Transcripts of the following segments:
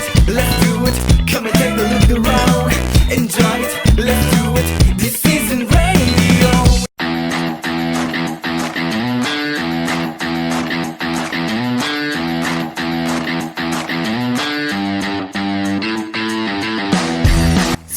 it, let's do it. Come and take a look around. Enjoy it, let's do it. This isn't radio.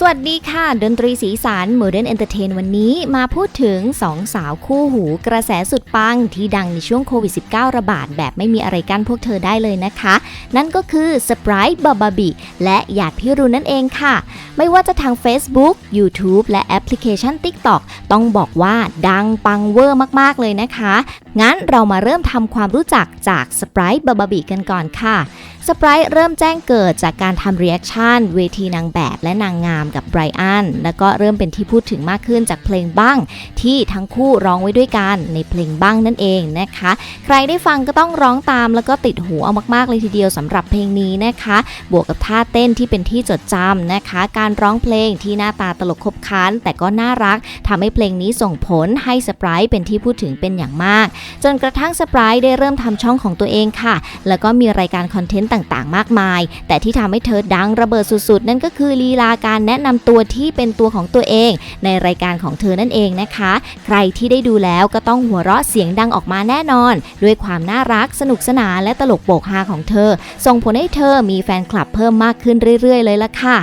สวัสดีค่ะดนตรีสีสัน Modern Entertain วันนี้มาพูดถึง2สาวคู่หูกระแสสุดปังที่ดังในช่วงโควิด -19 ระบาดแบบไม่มีอะไรกั้นพวกเธอได้เลยนะคะ นั่นก็คือ Sprite b a b a b i และหยาดพิรุณนั่นเองค่ะ ไม่ว่าจะทาง Facebook YouTube และแอปพลิเคชัน TikTok ต้องบอกว่าดังปังเวอร์มาก ๆ เลยนะคะ งั้นเรามาเริ่มทำความรู้จักจาก Sprite b a b a b i กันก่อนค่ะ สปรายเริ่มแจ้งเกิดจากการทำเรีแอคชั่นเวทีนางแบบและนางงามกับไบรอันแล้วก็เริ่มเป็นที่พูดถึงมากขึ้นจากเพลงบ้าง ที่ทั้งคู่ร้องไว้ด้วยกันในเพลงบ้างนั่นเองนะคะ ใครได้ฟังก็ต้องร้องตามแล้วก็ติดหูเอามากๆเลยทีเดียวสำหรับเพลงนี้นะคะ บวกกับท่าเต้นที่เป็นที่จดจำนะคะ การร้องเพลงที่หน้าตาตลกคบคันแต่ก็น่ารักทำให้เพลงนี้ส่งผลให้สปรายเป็นที่พูดถึงเป็นอย่างมาก จนกระทั่งสปรายได้เริ่มทำช่องของตัวเองค่ะ แล้วก็มีรายการคอนเทนต์ต่างๆ มากมาย แต่ที่ทำให้เธอดังระเบิดสุดๆ นั่นก็คือลีลาการแนะนำตัวที่เป็นตัวของตัวเอง ในรายการของเธอนั่นเองนะคะ ใครที่ได้ดูแล้วก็ต้องหัวเราะเสียงดังออกมาแน่นอน ด้วยความน่ารักสนุกสนานและตลกโปกฮาของเธอ ส่งผลให้เธอมีแฟนคลับเพิ่มมากขึ้นเรื่อยๆ เลยล่ะค่ะ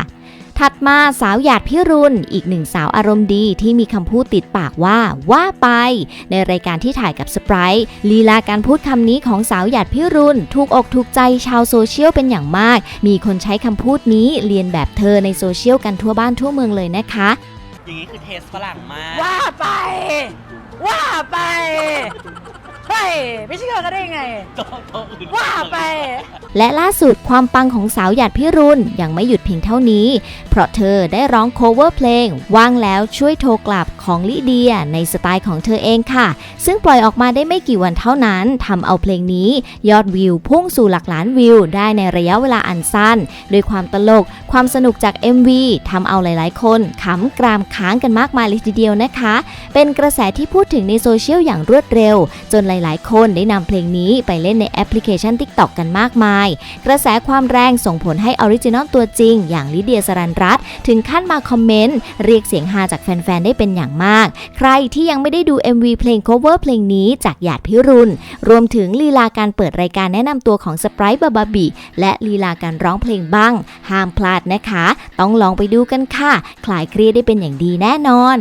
ถัดมาสาวหยาดพิรุณ อีกหนึ่งสาวอารมณ์ดีที่มีคำพูดติดปากว่าว่าไป ในรายการที่ถ่ายกับสไปร์ลีลาการพูดคำนี้ของสาวหยาดพิรุณ ถูกอกถูกใจชาวโซเชียลเป็นอย่างมาก มีคนใช้คำพูดนี้เรียนแบบเธอในโซเชียลกันทั่วบ้านทั่วเมืองเลยนะคะ อย่างนี้คือเทสฝรั่งมาก ว่าไป ว่าไป เฮ้ยไม่เชื่อก็ได้ไงต๊ะโต๊ะอื่นว่าไป และล่าสุดความปังของสาวหยาดพิรุณยังไม่หยุดเพียงเท่านี้ เพราะเธอได้ร้องโคเวอร์เพลง ว่างแล้วช่วยโทรกลับของลิเดียในสไตล์ของเธอเองค่ะ ซึ่งปล่อยออกมาได้ไม่กี่วันเท่านั้นทำเอาเพลงนี้ ยอดวิวพุ่งสู่หลักล้านวิว ได้ในระยะเวลาอันสั้นโดยความตลก ความสนุกจาก MV ทำเอาหลาย ๆ คนขำกรามค้างกันมากมายเลยทีเดียวนะคะ เป็นกระแสที่พูดถึงในโซเชียลอย่างรวดเร็ว จนหลายๆ คนได้นำเพลงนี้ไปเล่นในแอปพลิเคชัน TikTok กันมากมาย กระแสความแรงส่งผลให้ออริจินอลตัวจริง อย่างลิเดียสรันรัตถึงขั้นมาคอมเมนต์ เรียกเสียงฮาจากแฟน ๆ ได้เป็นอย่างมาก ใครที่ยังไม่ได้ดู MV เพลง cover เพลงนี้จากหยาดพิรุณ รวมถึงลีลาการเปิดรายการแนะนำตัวของสไปร์บาบาบีและลีลาการร้องเพลงบ้าง ห้ามพลาดนะคะ ต้องลองไปดูกันค่ะ คลายเครียดได้เป็นอย่างดีแน่นอน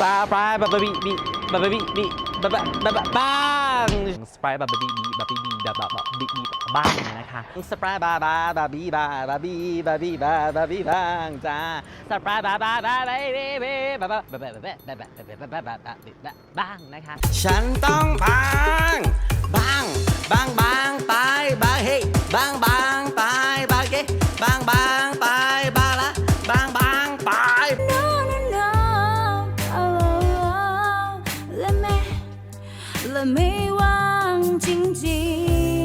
ปลาปลาบาบาบีบีบาบาบีบี บาบาบาบาบ้างสไปร์บาบบีบีบาบีบีบาบาบาบีบีบ้างนะคะสไปร์บาบาบาบีบาบาบีบาบีบาบาบีบ้างจ้าสไปร์บาบาบาบาบีบีบาบาบาบาบาบาบาบาบาบาบาบาบ้างนะคะ ฉันต้องบางบาง let me ว่างจริ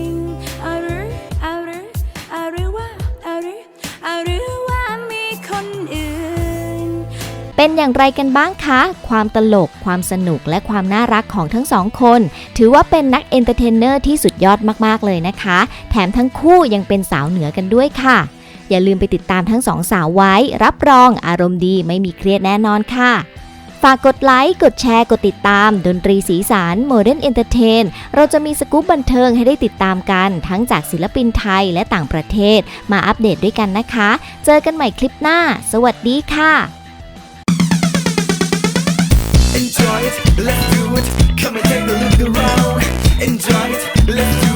งๆอาหรืออาหรืออาหรือว่าอาหรืออาหรือว่ามีคนอื่น เป็นอย่างไรกันบ้างคะ ความตลก ความสนุกและความน่ารักของทั้งสองคน ถือว่าเป็นนักเอนเตอร์เทนเนอร์ที่สุดยอดมากๆเลยนะคะ แถมทั้งคู่ยังเป็นสาวเหนือกันด้วยค่ะ อย่าลืมไปติดตามทั้งสองสาวไว้ รับรองอารมณ์ดีไม่มีเครียดแน่นอนค่ะ ฝากกดไลค์ กดแชร์ กดติดตาม ดนตรีสีสารโมเดิร์นเอนเตอร์เทน เราจะมีสกู๊ปบันเทิงให้ได้ติดตามกัน ทั้งจากศิลปินไทยและต่างประเทศ มาอัปเดตด้วยกันนะคะ เจอกันใหม่คลิปหน้า สวัสดีค่ะ Enjoy it, let's do it, come and take a look around. Enjoy it, let's do it.